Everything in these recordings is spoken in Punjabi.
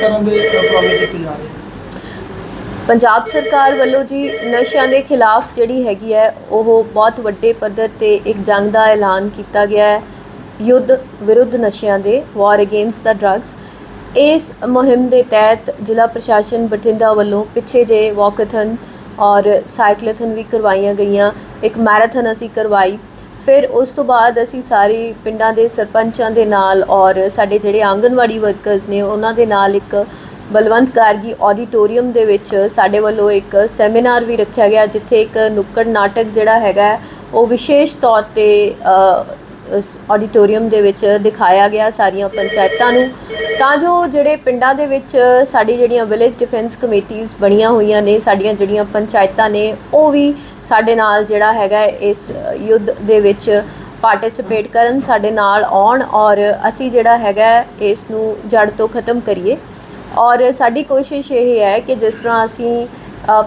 ਕਰਨ ਦੇ ਉਪਰਾਲੇ ਕੀਤੇ ਜਾ ਰਹੇ ਹਨ ਪੰਜਾਬ ਸਰਕਾਰ ਵੱਲੋਂ ਜੀ ਨਸ਼ਿਆਂ ਦੇ ਖਿਲਾਫ ਜਿਹੜੀ ਹੈਗੀ ਹੈ, ਉਹ ਬਹੁਤ ਵੱਡੇ ਪੱਧਰ ਤੇ ਇੱਕ ਜੰਗ ਦਾ ਐਲਾਨ ਕੀਤਾ ਗਿਆ ਹੈ, ਯੁੱਧ ਵਿਰੁੱਧ ਨਸ਼ਿਆਂ ਦੇ ਵਾਰ ਅਗੇਂਸਟ ਦਾ ਡਰੱਗਸ ਇਸ ਮੁਹਿੰਮ ਦੇ ਤਹਿਤ ਜ਼ਿਲ੍ਹਾ ਪ੍ਰਸ਼ਾਸਨ ਬਠਿੰਡਾ ਵੱਲੋਂ ਪਿੱਛੇ ਜੇ ਵਾਕਥਨ ਔਰ ਸਾਈਕਲਥਨ ਵੀ ਕਰਵਾਈਆਂ ਗਈਆਂ। ਇੱਕ ਮੈਰਾਥਨ ਅਸੀਂ ਕਰਵਾਈ। ਫਿਰ ਉਸ ਤੋਂ ਬਾਅਦ ਅਸੀਂ ਸਾਰੇ ਪਿੰਡਾਂ ਦੇ ਸਰਪੰਚਾਂ ਦੇ ਨਾਲ ਔਰ ਸਾਡੇ ਜਿਹੜੇ ਆਂਗਨਵਾੜੀ ਵਰਕਰਸ ਨੇ, ਉਹਨਾਂ ਦੇ ਨਾਲ ਇੱਕ ਬਲਵੰਤ ਕਾਰਗੀ ਆਡੀਟੋਰੀਅਮ ਦੇ ਵਿੱਚ ਸਾਡੇ ਵੱਲੋਂ ਇੱਕ ਸੈਮੀਨਾਰ ਵੀ ਰੱਖਿਆ ਗਿਆ, ਜਿੱਥੇ ਇੱਕ ਨੁੱਕੜ ਨਾਟਕ ਜਿਹੜਾ ਹੈਗਾ ਉਹ ਵਿਸ਼ੇਸ਼ ਤੌਰ ਤੇ ਆਡੀਟੋਰੀਅਮ ਦੇ ਵਿੱਚ ਦਿਖਾਇਆ ਗਿਆ ਸਾਰੀਆਂ ਪੰਚਾਇਤਾਂ ਨੂੰ। ਤਾਂ ਜੋ ਜਿਹੜੇ ਪਿੰਡਾਂ ਦੇ ਵਿੱਚ ਸਾਡੀ ਜਿਹੜੀਆਂ ਵਿਲੇਜ ਡਿਫੈਂਸ ਕਮੇਟੀਆਂ ਬਣੀਆਂ ਹੋਈਆਂ ਨੇ, ਸਾਡੀਆਂ ਜਿਹੜੀਆਂ ਪੰਚਾਇਤਾਂ ਨੇ, ਉਹ ਵੀ ਸਾਡੇ ਨਾਲ ਜਿਹੜਾ ਹੈਗਾ ਇਸ ਯੁੱਧ ਦੇ ਵਿੱਚ ਪਾਰਟਿਸਿਪੇਟ ਕਰਨ, ਸਾਡੇ ਨਾਲ ਆਉਣ ਔਰ ਅਸੀਂ ਜਿਹੜਾ ਹੈਗਾ ਇਸ ਨੂੰ ਜੜ ਤੋਂ ਖਤਮ ਕਰੀਏ। ਔਰ ਸਾਡੀ ਕੋਸ਼ਿਸ਼ ਇਹ ਹੈ ਕਿ ਜਿਸ ਤਰ੍ਹਾਂ ਅਸੀਂ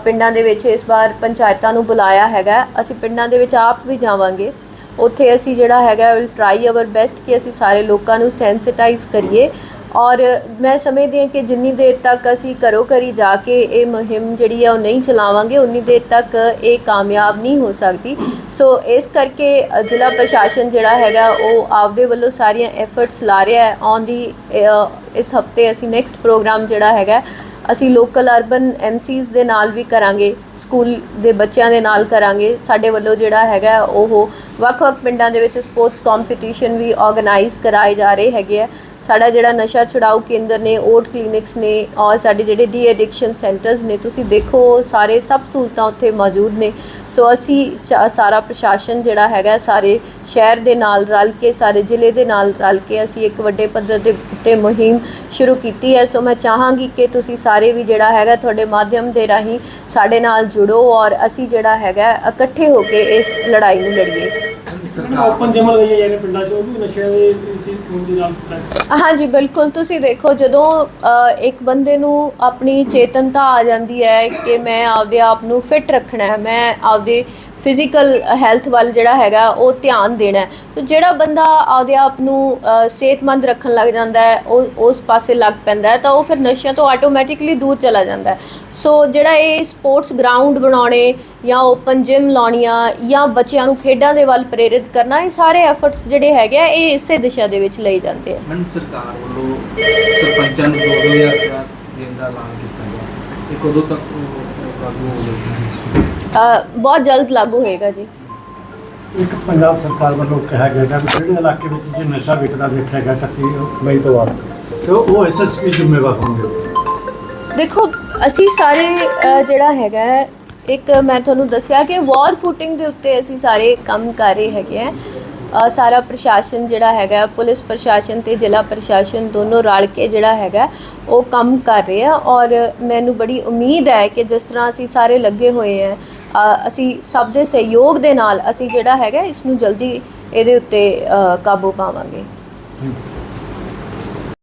ਪਿੰਡਾਂ ਦੇ ਵਿੱਚ ਇਸ ਵਾਰ ਪੰਚਾਇਤਾਂ ਨੂੰ ਬੁਲਾਇਆ ਹੈਗਾ, ਅਸੀਂ ਪਿੰਡਾਂ ਦੇ ਵਿੱਚ ਆਪ ਵੀ ਜਾਵਾਂਗੇ। ਉੱਥੇ ਅਸੀਂ ਜਿਹੜਾ ਹੈਗਾ ਵਿਲ ਟਰਾਈ ਆਵਰ ਬੈਸਟ ਕਿ ਅਸੀਂ ਸਾਰੇ ਲੋਕਾਂ ਨੂੰ ਸੈਂਸਿਟਾਈਜ਼ ਕਰੀਏ। ਔਰ ਮੈਂ ਸਮਝਦੀ ਹਾਂ ਕਿ ਜਿੰਨੀ ਦੇਰ ਤੱਕ ਅਸੀਂ ਘਰੋ ਘਰੀ ਜਾ ਕੇ ਇਹ ਮੁਹਿੰਮ ਜਿਹੜੀ ਹੈ ਉਹ ਨਹੀਂ ਚਲਾਵਾਂਗੇ, ਉਨੀ ਦੇਰ ਤੱਕ ਇਹ ਕਾਮਯਾਬ ਨਹੀਂ ਹੋ ਸਕਦੀ। ਸੋ ਇਸ ਕਰਕੇ ਜ਼ਿਲ੍ਹਾ ਪ੍ਰਸ਼ਾਸਨ ਜਿਹੜਾ ਹੈਗਾ, ਉਹ ਆਪਦੇ ਵੱਲੋਂ ਸਾਰੀਆਂ ਐਫਰਟਸ ਲਾ ਰਿਹਾ ਹੈ। ਔਨ ਦੀ ਇਸ ਹਫ਼ਤੇ ਅਸੀਂ ਨੈਕਸਟ ਪ੍ਰੋਗਰਾਮ ਜਿਹੜਾ ਹੈਗਾ, ਅਸੀਂ ਲੋਕਲ ਅਰਬਨ ਐਮਸੀਜ਼ ਦੇ ਨਾਲ ਵੀ ਕਰਾਂਗੇ, ਸਕੂਲ ਦੇ ਬੱਚਿਆਂ ਦੇ ਨਾਲ ਕਰਾਂਗੇ। ਸਾਡੇ ਵੱਲੋਂ ਜਿਹੜਾ ਹੈਗਾ, ਉਹ ਵੱਖ-ਵੱਖ ਪਿੰਡਾਂ ਦੇ ਵਿੱਚ ਸਪੋਰਟਸ ਕੰਪੀਟੀਸ਼ਨ ਵੀ ਆਰਗੇਨਾਈਜ਼ ਕਰਾਏ ਜਾ ਰਹੇ ਹੈਗੇ ਆ। ਸਾਡਾ ਜਿਹੜਾ ਨਸ਼ਾ ਛੁਡਾਊ ਕੇਂਦਰ ਨੇ ਓਟ ਕਲੀਨਿਕਸ ਨੇ ਔਰ ਸਾਡੇ ਜਿਹੜੇ ਡੀ ਐਡਿਕਸ਼ਨ ਸੈਂਟਰਸ ਨੇ ਤੁਸੀਂ ਦੇਖੋ ਸਾਰੇ ਸਭ ਸਹੂਲਤਾਂ ਉੱਥੇ ਮੌਜੂਦ ਨੇ। ਸੋ ਅਸੀਂ ਚਾ- ਸਾਰਾ ਪ੍ਰਸ਼ਾਸਨ ਜਿਹੜਾ ਹੈਗਾ ਸਾਰੇ ਸ਼ਹਿਰ ਦੇ ਨਾਲ ਰਲ ਕੇ ਸਾਰੇ ਜ਼ਿਲ੍ਹੇ ਦੇ ਨਾਲ ਰਲ ਕੇ ਅਸੀਂ ਇੱਕ ਵੱਡੇ ਪੱਧਰ ਦੇ ਉੱਤੇ ਮੁਹਿੰਮ ਸ਼ੁਰੂ ਕੀਤੀ ਹੈ। ਸੋ ਮੈਂ ਚਾਹਾਂਗੀ ਕਿ ਤੁਸੀਂ ਸਾਰੇ ਵੀ ਜਿਹੜਾ ਹੈਗਾ ਤੁਹਾਡੇ ਮਾਧਿਅਮ ਦੇ ਰਾਹੀਂ ਸਾਡੇ ਨਾਲ ਜੁੜੋ ਔਰ ਅਸੀਂ ਜਿਹੜਾ ਹੈਗਾ ਇਕੱਠੇ ਹੋ ਕੇ ਇਸ ਲੜਾਈ ਨੂੰ ਲੜੀਏ। ਓਪਨ ਜਿਮ ਲਗਾਈਆਂ ਜਾ ਰਹੀਆਂ ਪਿੰਡਾਂ 'ਚ ਉਹ ਵੀ ਨਸ਼ਿਆਂ ਦੇ ਇਸੇ ਖੂਨ ਦੇ ਨਾਲ ਹਾਂਜੀ ਬਿਲਕੁਲ। ਤੁਸੀਂ ਦੇਖੋ ਜਦੋਂ ਅ, ਇੱਕ ਬੰਦੇ ਨੂੰ ਆਪਣੀ ਚੇਤਨਤਾ ਆ ਜਾਂਦੀ ਹੈ ਕਿ ਮੈਂ ਆਪਦੇ ਆਪ ਨੂੰ ਫਿਟ ਰੱਖਣਾ ਹੈ ਮੈਂ ਆਪਦੇ ਫਿਜ਼ੀਕਲ ਹੈਲਥ uh, ਵੱਲ ਜਿਹੜਾ ਹੈਗਾ, ਉਹ ਧਿਆਨ ਦੇਣਾ ਸੋ ਜਿਹੜਾ ਬੰਦਾ ਆਪਦੇ ਆਪ ਨੂੰ ਸਿਹਤਮੰਦ ਰੱਖਣ ਲੱਗ ਜਾਂਦਾ ਹੈ, ਉਹ, ਉਸ ਪਾਸੇ ਲੱਗ ਪੈਂਦਾ ਹੈ, ਤਾਂ ਉਹ ਫਿਰ ਨਸ਼ਿਆਂ ਤੋਂ ਆਟੋਮੈਟਿਕਲੀ ਦੂਰ ਚਲਾ ਜਾਂਦਾ ਹੈ। ਸੋ ਜਿਹੜਾ ਇਹ ਸਪੋਰਟਸ ਗਰਾਊਂਡ ਬਣਾਉਣੇ ਜਾਂ ਓਪਨ ਜਿਮ ਲਾਉਣੀਆਂ ਜਾਂ ਬੱਚਿਆਂ ਨੂੰ ਖੇਡਾਂ ਦੇ ਵੱਲ ਪ੍ਰੇਰਿਤ ਕਰਨਾ, ਇਹ ਸਾਰੇ ਐਫਰਟਸ ਜਿਹੜੇ ਹੈਗੇ ਆ, ਇਹ ਇਸੇ ਦਿਸ਼ਾ ਦੇ ਵਿੱਚ ਲਈ ਜਾਂਦੇ ਆ। ਮਨ ਸਰਕਾਰ ਵੱਲੋਂ ਸਰਪੰਚਾਂ ਨੂੰ 2000 ਰੁਪਇਆ ਦੇਣ ਦਾ ਐਲਾਨ ਕੀਤਾ ਗਿਆ। ਇਹ ਕਦੋਂ ਤੱਕ ਲਾਗੂ ਹੋ ਜਾਏਗਾ ਅ, ਬਹੁਤ ਜਲਦ ਲਾਗੂ ਹੋਏਗਾ ਜੀ। ਇੱਕ ਪੰਜਾਬ ਸਰਕਾਰ ਵੱਲੋਂ ਕਿਹਾ ਗਿਆ ਹੈ ਕਿ ਜਿਹੜੇ ਇਲਾਕੇ ਵਿੱਚ ਜੇ ਨਸ਼ਾ ਵਿਕਦਾ ਦੇਖਿਆ ਗਿਆ 31 ਮਈ ਤੋਂ ਬਾਅਦ ਤੇ ਉਹ ਐਸਐਸਪੀ ਜ਼ਿੰਮੇਵਾਰ ਹੋਣਗੇ। ਦੇਖੋ ਅਸੀਂ ਸਾਰੇ ਅ, ਜਿਹੜਾ ਹੈਗਾ ਹੈ, ਇੱਕ ਮੈਂ ਤੁਹਾਨੂੰ ਦੱਸਿਆ ਕਿ ਵਾਰ ਫੁਟਿੰਗ ਦੇ ਉੱਤੇ ਅਸੀਂ ਸਾਰੇ ਕੰਮ ਕਰ ਰਹੇ ਹੈਗੇ ਆ ਸਾਰਾ ਪ੍ਰਸ਼ਾਸਨ ਜਿਹੜਾ ਹੈਗਾ, ਪੁਲਿਸ ਪ੍ਰਸ਼ਾਸਨ ਤੇ ਜ਼ਿਲ੍ਹਾ ਪ੍ਰਸ਼ਾਸਨ ਦੋਨੋਂ ਰਲ ਕੇ ਜਿਹੜਾ ਹੈਗਾ, ਉਹ ਕੰਮ ਕਰ ਰਹੇ ਆ ਔਰ ਮੈਨੂੰ ਬੜੀ ਉਮੀਦ ਹੈ ਕਿ ਜਿਸ ਤਰ੍ਹਾਂ ਅਸੀਂ ਸਾਰੇ ਲੱਗੇ ਹੋਏ ਆ ਅਸੀਂ ਸਭ ਦੇ ਸਹਿਯੋਗ ਦੇ ਨਾਲ ਅਸੀਂ ਜਿਹੜਾ ਹੈਗਾ, ਇਸ ਨੂੰ ਜਲਦੀ ਇਹਦੇ ਉੱਤੇ ਕਾਬੂ ਪਾਵਾਂਗੇ।